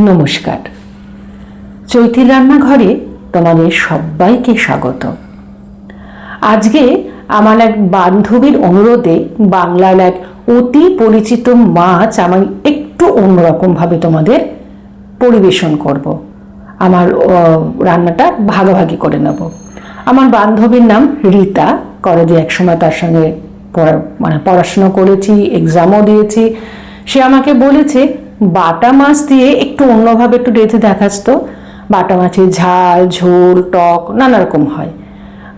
নমস্কার। চৈতি রান্নাঘরে তোমাদের সবাইকে স্বাগত। আজকে আমার এক বান্ধবীর অনুরোধে বাংলার এক অতি পরিচিত মাছ আমি একটু অন্যরকমভাবে তোমাদের পরিবেশন করব। আমার রান্নাটা ভাগাভাগি করে নেব। আমার বান্ধবীর নাম রীতা। কলেজে একসময় তার সঙ্গে মানে পড়াশোনা করেছি এক্সামও দিয়েছি। সে আমাকে বলেছে বাটা মাছ দিয়ে একটু অন্যভাবে একটু রেঁধে দেখাস তো বাটা মাছের ঝাল, ঝোল, টক নানা রকম হয়।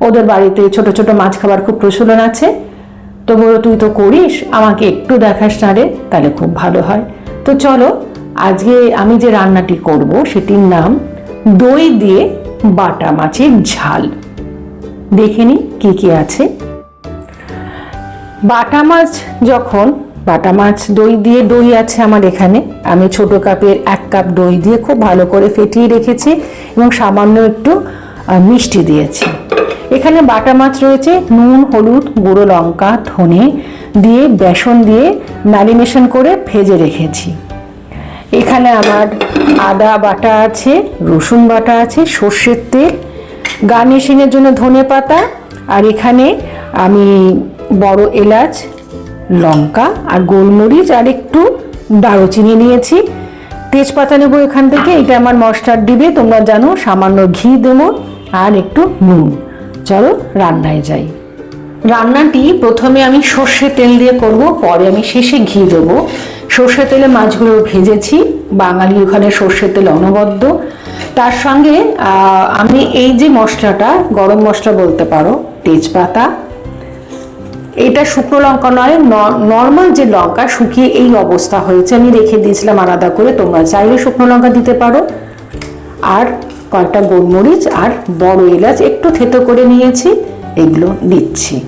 ওদের বাড়িতে ছোট ছোট মাছ খাবার খুব প্রচলন আছে। তো বলো, তুই তো করিস, আমাকে একটু দেখাস না রে, তাহলে খুব ভালো হয়। তো চলো, আজকে আমি যে রান্নাটি করব সেটির নাম দই দিয়ে বাটা মাছের ঝাল। দেখে নি কি কি আছে। বাটা মাছ যখন বাটা মাছ দই দিয়ে, দই আছে আমার এখানে। আমি ছোট কাপের এক কাপ দই দিয়ে খুব ভালো করে ফেটিয়ে রেখেছি এবং সামান্য একটু মিষ্টি দিয়েছি। এখানে বাটা মাছ রয়েছে, নুন, হলুদ, গুঁড়ো লঙ্কা, ধনে দিয়ে, বেসন দিয়ে ম্যারিনেশন করে ভেজে রেখেছি। এখানে আমার আদা বাটা আছে, রসুন বাটা আছে, সর্ষের তেল, গার্নিশিংয়ের জন্য ধনে পাতা, আর এখানে আমি বড় এলাচ লঙ্কা আর গোলমরিচ আর একটু দারুচিনি নিয়েছি। তেজপাতা নেব এখান থেকে, এটা আমার মশলার দিবে, তোমরা জানো, সামান্য ঘি দেবো আর একটু নুন। চলো রান্নায় যাই। রান্নাটি প্রথমে আমি সর্ষে তেল দিয়ে করব, পরে আমি শেষে ঘি দেবো। সর্ষে তেলে মাছগুলো ভেজেছি, বাঙালি ওখানে সর্ষে তেল অনবদ্য। তার সঙ্গে আমি এই যে মশলাটা, গরম মশলা বলতে পারো, তেজপাতা এটা শুকনো লঙ্কা নয় নর্মাল যে লঙ্কা শুকিয়ে এই অবস্থা হয়েছে, আমি রেখে দিয়েছিলাম আলাদা করে, তোমরা চাইলে শুকনো লঙ্কা দিতে পারো। আর কয়েকটা গোলমরিচ আর বড় এলাচ একটু থেতো করে নিয়েছি, এগুলো দিচ্ছি।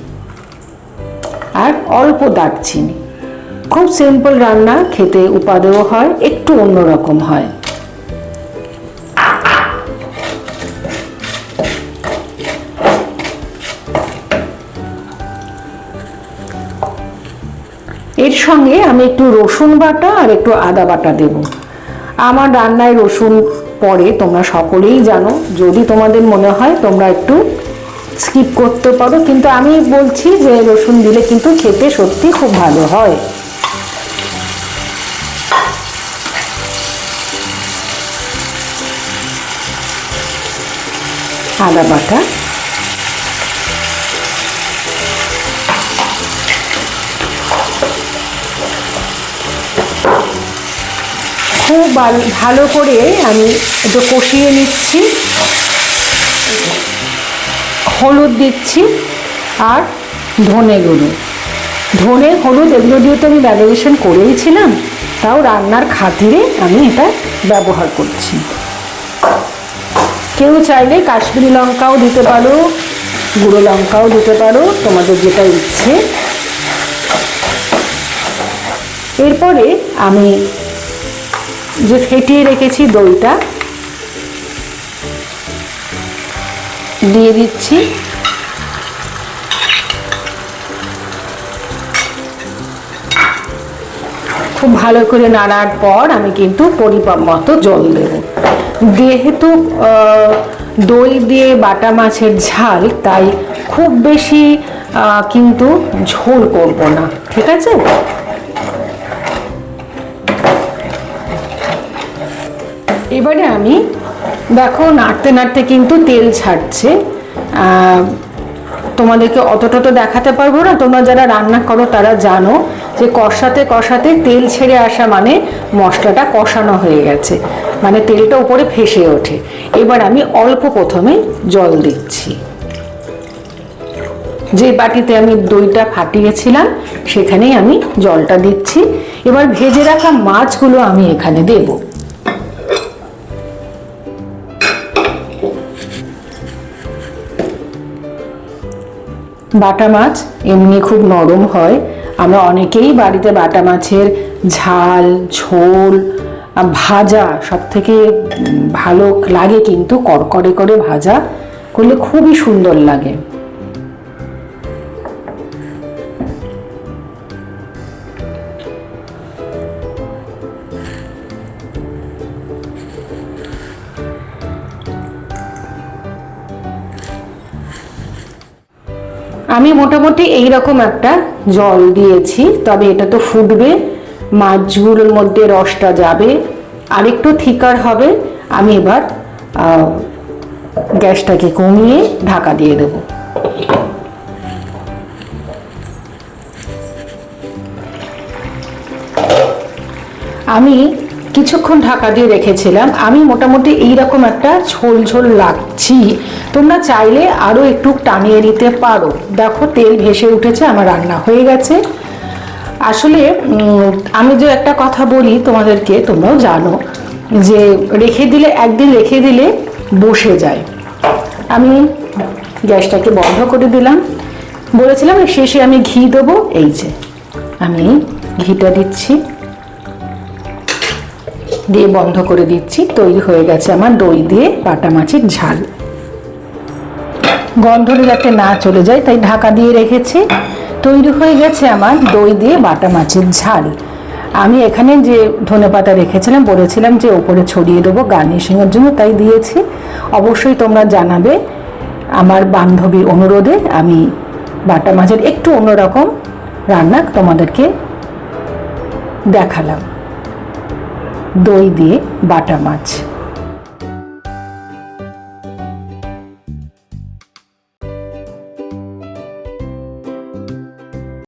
আর অল্প দারচিনি। খুব সিম্পল রান্না, খেতে উপাদেয় হয়, একটু অন্যরকম হয়। এর সঙ্গে আমি একটু রসুন বাটা আর একটু আদা বাটা দেব। আমার রান্নায় রসুন পরে তোমরা সকলেই জানো। যদি তোমাদের মনে হয় তোমরা একটু স্কিপ করতে পারো, কিন্তু আমি বলছি যে রসুন দিলে কিন্তু খেতে সত্যি খুব ভালো হয়। আদা বাটা খুব ভালো- করে আমি একটু কষিয়ে নিচ্ছি। হলুদ দিচ্ছি আর ধনে গুঁড়ো। ধনে, হলুদ এগুলো দিয়ে তো আমি ম্যারিনেশন করেইছিলাম, তাও রান্নার খাতিরে আমি এটা ব্যবহার করছি। কেউ চাইলে কাশ্মীরি লঙ্কাও দিতে পারো, গুঁড়ো লঙ্কাও দিতে পারো, তোমাদের যেটা ইচ্ছে। এরপরে আমি যে ফেটিয়ে রেখেছি দইটা, দিয়ে দিচ্ছি। খুব ভালো করে নাড়ার পর আমি কিন্তু পরিমাপ মতো জল দেব। যেহেতু দই দিয়ে বাটা মাছের ঝাল, তাই খুব বেশি কিন্তু ঝোল করব না, ঠিক আছে? এবারে আমি, দেখো, নাড়তে নাড়তে কিন্তু তেল ছাড়ছে। তোমাদেরকে অতটা তো দেখাতে পারব না, তোমরা যারা রান্না করো তারা জানো যে কষাতে কষাতে তেল ছেড়ে আসা মানে মশলাটা কষানো হয়ে গেছে মানে তেলটা উপরে ফেসে ওঠে। এবার আমি অল্প প্রথমে জল দিচ্ছি। যে বাটিতে আমি দইটা ফাটিয়েছিলাম, সেখানেই আমি জলটা দিচ্ছি। এবার ভেজে রাখা মাছগুলো আমি এখানে দেবো। বাটা মাছ এমনি খুব নরম হয়। আমরা অনেকেই বাড়িতে বাটা মাছের ঝাল, ঝোল ভাজা সব থেকে ভালো লাগে কিন্তু কড়কড়ে করে ভাজা করলে খুবই সুন্দর লাগে। আমি মোটামুটি এই রকম একটা জল দিয়েছি, তবে এটা তো ফুটবে, মাছগুলোর মধ্যে রসটা যাবে আর একটু থিকার হবে, আমি এবার গ্যাসটাকে কমিয়ে ঢাকা দিয়ে দেবো। আমি কিছুক্ষণ ঢাকা দিয়ে রেখেছিলাম। আমি মোটামুটি এইরকম একটা ঝোল ঝোল লাগছি। তোমরা চাইলে আরও একটু টানিয়ে নিতে পারো। দেখো, তেল ভেসে উঠেছে, আমার রান্না হয়ে গেছে। আসলে আমি যে একটা কথা বলি তোমাদেরকে, তোমরাও জানো যে রেখে দিলে, একদিন রেখে দিলে বসে যায়। আমি গ্যাসটাকে বন্ধ করে দিলাম। বলেছিলাম শেষে আমি ঘি দেবো। এই যে, আমি ঘিটা দিচ্ছি। দিয়ে বন্ধ করে দিচ্ছি। তৈরি হয়ে গেছে আমার দই দিয়ে বাটা মাছের ঝাল। গন্ধটা যাতে না চলে যায়, তাই ঢাকা দিয়ে রেখেছি। তৈরি হয়ে গেছে আমার দই দিয়ে বাটা মাছের ঝাল। আমি এখানে যে ধনেপাতা রেখেছিলাম, বলেছিলাম যে ওপরে ছড়িয়ে দেবো গার্নিশিংয়ের জন্য, তাই দিয়েছি। অবশ্যই তোমরা জানাবে আমার বান্ধবীর অনুরোধে আমি বাটা মাছের একটু অন্যরকম রান্না তোমাদেরকে দেখালাম। দই দিয়ে বাটা মাছ।